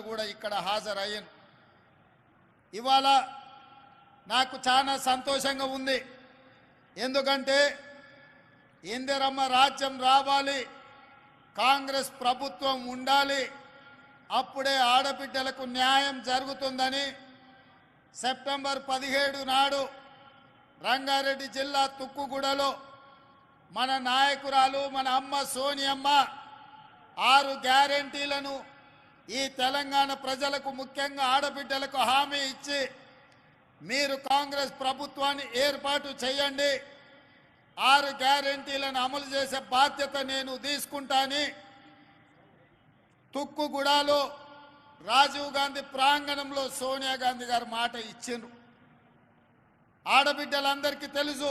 గారు కూడా ఇక్కడ హాజరయ్యారు ఇవాళ నాకు చాలా సంతోషంగా ఉంది. ఎందుకంటే ఇందిరమ్మ రాజ్యం రావాలి కాంగ్రెస్ ప్రభుత్వం ఉండాలి అప్పుడే ఆడబిడ్డలకు న్యాయం జరుగుతుందని సెప్టెంబర్ పదిహేడు నాడు రంగారెడ్డి జిల్లా తుక్కుగూడలో మన నాయకురాలు మన అమ్మ సోనియమ్మ ఆరు గ్యారెంటీలను ఈ తెలంగాణ ప్రజలకు ముఖ్యంగా ఆడబిడ్డలకు హామీ ఇచ్చి మీరు కాంగ్రెస్ ప్రభుత్వాన్ని ఏర్పాటు చేయండి. ఆరు గ్యారెంటీలను అమలు చేసే బాధ్యత నేను తీసుకుంటాని. తుక్కుగూడలో రాజీవ్ గాంధీ ప్రాంగణంలో సోనియా గాంధీ గారు మాట ఇచ్చిండ్రు. ఆడబిడ్డలందరికీ తెలుసు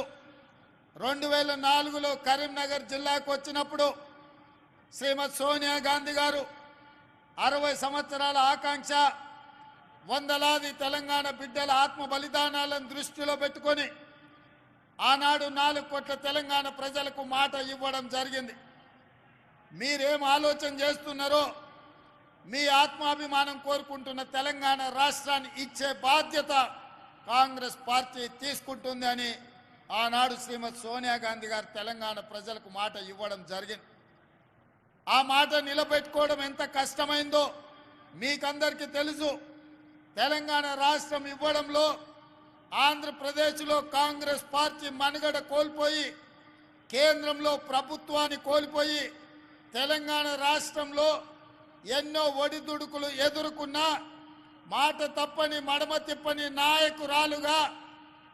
రెండు వేల నాలుగులో కరీంనగర్ జిల్లాకు వచ్చినప్పుడు శ్రీమతి సోనియా గాంధీ గారు అరవై సంవత్సరాల ఆకాంక్ష వందలాది తెలంగాణ బిడ్డల ఆత్మ బలిదానాలను దృష్టిలో పెట్టుకొని ఆనాడు నాలుగు కోట్ల తెలంగాణ ప్రజలకు మాట ఇవ్వడం జరిగింది. మీరేం ఆలోచన చేస్తున్నారో మీ ఆత్మాభిమానం కోరుకుంటున్న తెలంగాణ రాష్ట్రాన్ని ఇచ్చే బాధ్యత కాంగ్రెస్ పార్టీ తీసుకుంటుంది అని ఆనాడు శ్రీమతి సోనియా గాంధీ గారు తెలంగాణ ప్రజలకు మాట ఇవ్వడం జరిగింది. ఆ మాట నిలబెట్టుకోవడం ఎంత కష్టమైందో మీకందరికీ తెలుసు. తెలంగాణ రాష్ట్రం ఇవ్వడంలో ఆంధ్రప్రదేశ్లో కాంగ్రెస్ పార్టీ మనుగడ కోల్పోయి కేంద్రంలో ప్రభుత్వాన్ని కోల్పోయి తెలంగాణ రాష్ట్రంలో ఎన్నో ఒడిదుడుకులు ఎదుర్కొన్నా మాట తప్పని మడమ తిప్పని నాయకురాలుగా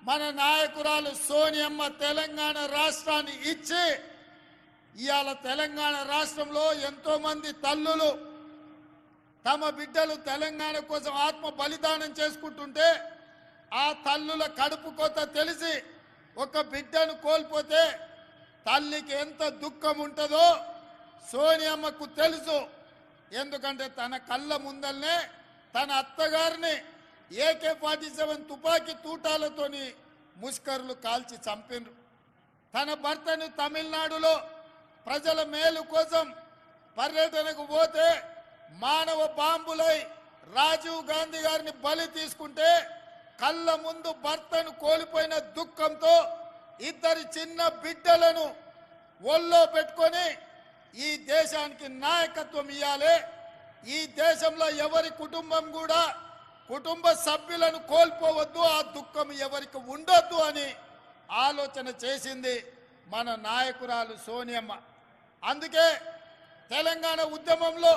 మన నాయకురాలు సోనియమ్మ తెలంగాణ రాష్ట్రాన్ని ఇచ్చి ఇవాళ తెలంగాణ రాష్ట్రంలో ఎంతోమంది తల్లులు తమ బిడ్డలు తెలంగాణ కోసం ఆత్మ బలిదానం చేసుకుంటుంటే ఆ తల్లుల కడుపు కొత్త తెలిసి ఒక బిడ్డను కోల్పోతే తల్లికి ఎంత దుఃఖం ఉంటుందో సోనియమ్మకు తెలుసు. ఎందుకంటే తన కళ్ళ ముందల్నే తన అత్తగారిని ఏకే ఫార్టీ సెవెన్ తుపాకీ తూటాలతోని ముష్కరులు కాల్చి చంపిండ్రు తన భర్తను తమిళనాడులో ప్రజల మేలు కోసం పర్యటనకు పోతే మానవ బాంబులై రాజీవ్ గాంధీ గారిని బలి తీసుకుంటే కళ్ళ ముందు భర్తను కోల్పోయిన దుఃఖంతో ఇద్దరి చిన్న బిడ్డలను ఒళ్ళో పెట్టుకొని ఈ దేశానికి నాయకత్వం ఇవ్వాలి ఈ దేశంలో ఎవరి కుటుంబం కూడా కుటుంబ సభ్యులను కోల్పోవద్దు ఆ దుఃఖం ఎవరికి ఉండొద్దు అని ఆలోచన చేసింది మన నాయకురాలు సోనియమ్మ. అందుకే తెలంగాణ ఉద్యమంలో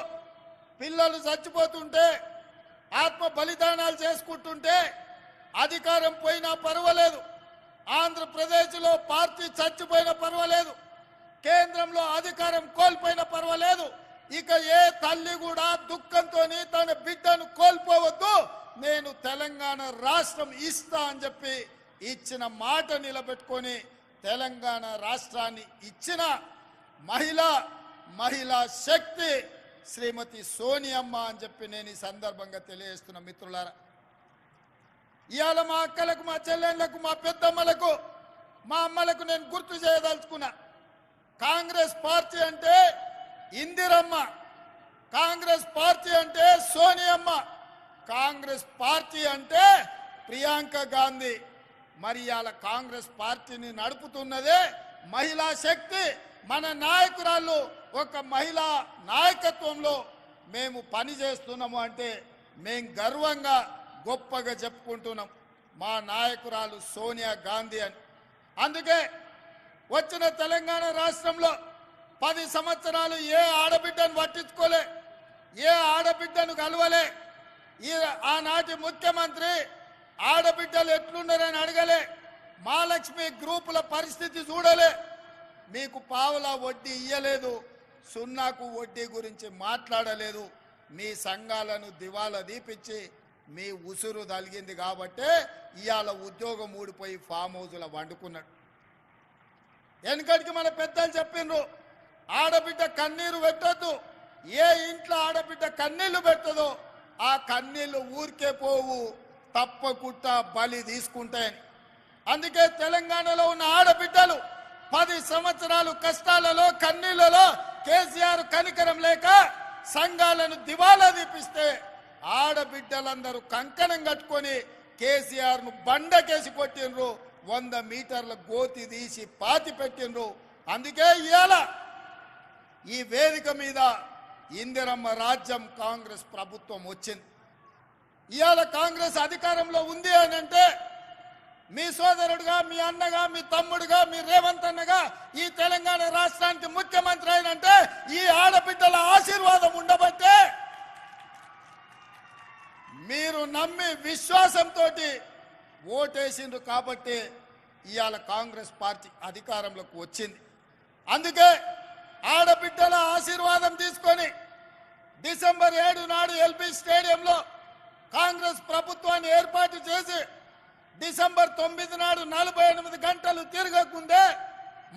పిల్లలు చచ్చిపోతుంటే ఆత్మ బలిదానాలు చేసుకుంటుంటే అధికారం పోయినా పర్వాలేదు. ఆంధ్రప్రదేశ్లో పార్టీ చచ్చిపోయినా పర్వాలేదు. కేంద్రంలో అధికారం కోల్పోయినా పర్వాలేదు. ఇక ఏ తల్లి కూడా దుఃఖంతో తన బిడ్డను కోల్పోవద్దు. నేను తెలంగాణ రాష్ట్రం ఇస్తా అని చెప్పి ఇచ్చిన మాట నిలబెట్టుకొని తెలంగాణ రాష్ట్రాన్ని ఇచ్చిన మహిళ మహిళా శక్తి శ్రీమతి సోనియమ్మ అని చెప్పి నేను ఈ సందర్భంగా తెలియజేస్తున్న మిత్రులారా. ఇవాళ మా అక్కలకు మా చెల్లెళ్ళకు మా పెద్దమ్మలకు మా అమ్మలకు నేను గుర్తు చేయదలుచుకున్నా కాంగ్రెస్ పార్టీ అంటే ఇందిరమ్మ కాంగ్రెస్ పార్టీ అంటే సోనియమ్మ కాంగ్రెస్ పార్టీ అంటే ప్రియాంక గాంధీ. మరి ఇవాళ కాంగ్రెస్ పార్టీని నడుపుతున్నదే మహిళా శక్తి మన నాయకురాళ్ళు ఒక మహిళా నాయకత్వంలో మేము పని చేస్తున్నాము అంటే మేము గర్వంగా గొప్పగా చెప్పుకుంటున్నాం. మా నాయకురాలు సోనియా గాంధీ అని. అందుకే వచ్చిన తెలంగాణ రాష్ట్రంలో పది సంవత్సరాలు ఏ ఆడబిడ్డను పట్టించుకోలే ఏ ఆడబిడ్డను కలవలే ఈ ఆనాటి ముఖ్యమంత్రి ఆడబిడ్డలు ఎట్లున్నారని అడగలే మహాలక్ష్మి గ్రూపుల పరిస్థితి చూడలే. మీకు పావుల వడ్డీ ఇయ్యలేదు సున్నాకు వడ్డీ గురించి మాట్లాడలేదు మీ సంఘాలను దివాలా దీపించి మీ ఉసురు తలిగింది కాబట్టే ఇవాళ ఉద్యోగం ఊడిపోయి ఫామ్ హౌస్లో వండుకున్నాడు. వెనకటికి మన పెద్దలు చెప్పిండ్రు ఆడబిడ్డ కన్నీరు పెట్టద్దు ఏ ఇంట్లో ఆడబిడ్డ కన్నీళ్ళు పెట్టదో ఆ కన్నీళ్ళు ఊరికే పోవు తప్పకుండా బలి తీసుకుంటాయని. అందుకే తెలంగాణలో ఉన్న ఆడబిడ్డలు పది సంవత్సరాలు కష్టాలలో కన్నీళ్ళలో కేసీఆర్ కనికరం లేక సంఘాలను దివాలా దీపిస్తే ఆడబిడ్డలందరూ కంకణం కట్టుకొని కేసీఆర్ను బండకేసి కొట్టినరు వంద మీటర్ల గోతి తీసి పాతి పెట్టిండ్రు. అందుకే ఇవాళ ఈ వేదిక మీద ఇందిరమ్మ రాజ్యం కాంగ్రెస్ ప్రభుత్వం వచ్చింది. ఇవాళ కాంగ్రెస్ అధికారంలో ఉంది అని అంటే మీ సోదరుడుగా మీ అన్నగా మీ తమ్ముడుగా మీ రేవంత్ అన్నగా ఈ తెలంగాణ రాష్ట్రానికి ముఖ్యమంత్రి అయినంటే ఈ ఆడబిడ్డల ఆశీర్వాదం ఉండబట్టే మీరు నమ్మి విశ్వాసంతో ఓటేసిండ్రు కాబట్టి ఇవాళ కాంగ్రెస్ పార్టీ అధికారంలోకి వచ్చింది. అందుకే ఆడబిడ్డల ఆశీర్వాదం తీసుకొని డిసెంబర్ ఏడు నాడు ఎల్బీ స్టేడియంలో కాంగ్రెస్ ప్రభుత్వాన్ని ఏర్పాటు చేసి డిసెంబర్ తొమ్మిది నాడు నలభై ఎనిమిది గంటలు తిరగకుండే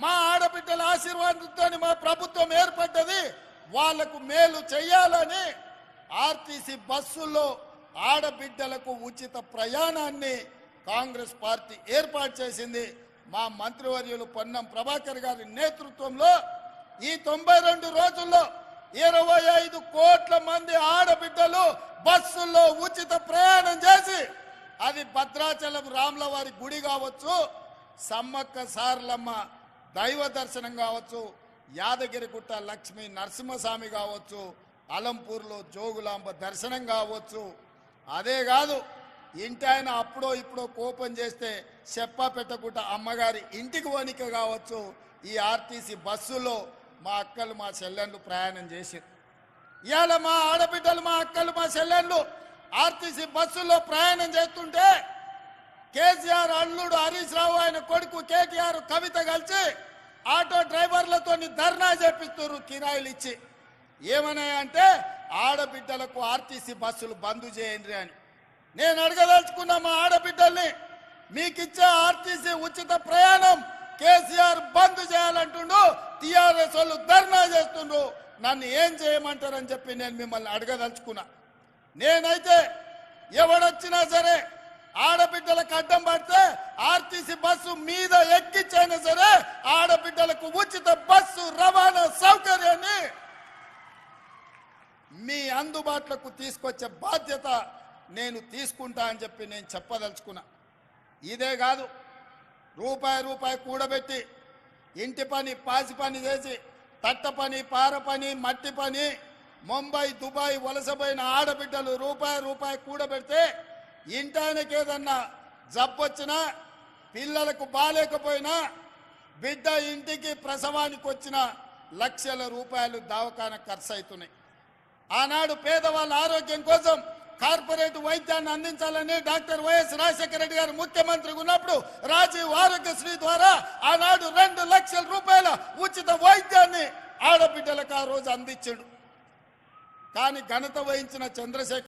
మా ఆడబిడ్డల ఆశీర్వాదంతో మా ప్రభుత్వం ఏర్పడ్డది. వాళ్ళకు మేలు చేయాలని ఆర్టీసీ బస్సుల్లో ఆడబిడ్డలకు ఉచిత ప్రయాణాన్ని కాంగ్రెస్ పార్టీ ఏర్పాటు చేసింది. మా మంత్రివర్యులు పొన్నం ప్రభాకర్ గారి నేతృత్వంలో ఈ తొంభై రెండు రోజుల్లో ఇరవై ఐదు కోట్ల మంది ఆడబిడ్డలు బస్సుల్లో ఉచిత ప్రయాణం చేసి అది భద్రాచలం రాముల వారి గుడి కావచ్చు సమ్మక్క సారలమ్మ దైవ దర్శనం కావచ్చు యాదగిరిగుట్ట లక్ష్మీ నరసింహస్వామి కావచ్చు అలంపూర్లో జోగులాంబ దర్శనం కావచ్చు. అదే కాదు ఇంటి ఆయన అప్పుడో ఇప్పుడో కోపం చేస్తే చెప్పా అమ్మగారి ఇంటికి వణిక కావచ్చు. ఈ ఆర్టీసీ బస్సులో మా అక్కలు మా చెల్లెళ్ళు ప్రయాణం చేసి ఇవాళ మా ఆడబిడ్డలు మా అక్కలు మా చెల్లెళ్ళు ఆర్టీసీ బస్సుల్లో ప్రయాణం చేస్తుంటే కేసీఆర్ అల్లుడు హరీష్ రావు ఆయన కొడుకు కేటీఆర్ కవిత కలిసి ఆటో డ్రైవర్లతో ధర్నా చేపిస్తున్నారు కిరాయిలు ఇచ్చి. ఏమన్నాయంటే ఆడబిడ్డలకు ఆర్టీసీ బస్సులు బంద్ చేయండి అని. నేను అడగదలుచుకున్న మా ఆడబిడ్డల్ని మీకిచ్చే ఆర్టీసీ ఉచిత ప్రయాణం కేసీఆర్ బంద్ చేయాలంటుండు టిఆర్ఎస్ వాళ్ళు ధర్నా చేస్తుండ్రు. నన్ను ఏం చేయమంటారని చెప్పి నేను మిమ్మల్ని అడగదలుచుకున్నా. నేనైతే ఎవడొచ్చినా సరే ఆడబిడ్డలకు అడ్డం పడితే ఆర్టీసీ బస్సు మీద ఎక్కించైనా సరే ఆడబిడ్డలకు ఉచిత బస్సు రవాణా సౌకర్యాన్ని మీ అందుబాటులోకి తీసుకొచ్చే బాధ్యత నేను తీసుకుంటా అని చెప్పి నేను చెప్పదలుచుకున్నా. ఇదే కాదు రూపాయి రూపాయి కూడబెట్టి ఇంటి పని పాసి పని చేసి తట్ట పని పార పని మట్టి పని ముంబై దుబాయ్ వలసపోయిన ఆడబిడ్డలు రూపాయి రూపాయి కూడబెడితే ఇంటానికి ఏదన్నా జబ్బొచ్చినా పిల్లలకు బాలేకపోయినా బిడ్డ ఇంటికి ప్రసవానికి వచ్చిన లక్షల రూపాయలు దావకాన ఖర్చు అవుతున్నాయి ఆనాడు పేదవాళ్ళ ఆరోగ్యం కోసం కార్పొరేట్ వైద్యాన్ని అందించాలని డాక్టర్ వైఎస్ రాజశేఖర రెడ్డి గారు ముఖ్యమంత్రిగా ఉన్నప్పుడు రాజీవ్ ఆరోగ్యశ్రీ ద్వారా ఆనాడు రెండు లక్షల రూపాయల ఉచిత వైద్యాన్ని ఆడబిడ్డలకు ఆ రోజు అందించాడు. కానీ ఘనత వహించిన చంద్రశేఖర్